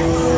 Yes.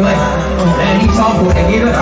ด้วยและนี่ชอบผูกอย่างนี้ด้วย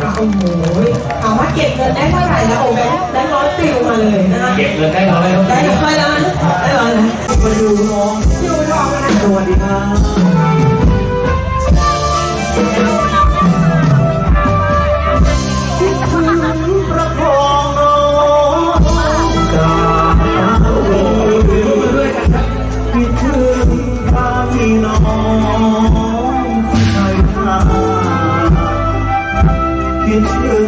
โอ้โหถามว่าเก็บเงินได้เท่าไหร่นะโอ้แบงค์แบงร้อยติวมาเลยนะคะเก็บเงินได้ร้อยแล้วได้หนึ่ร้อยล้วนะได้ร้อยแล้วมาดูน้องดูดอกนะสวัสดีครับ You.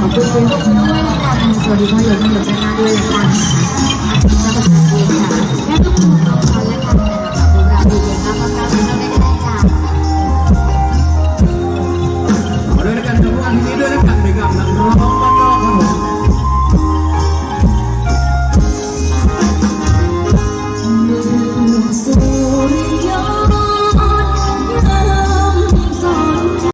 好多งคุณเองก็คิดว่าเราต้อ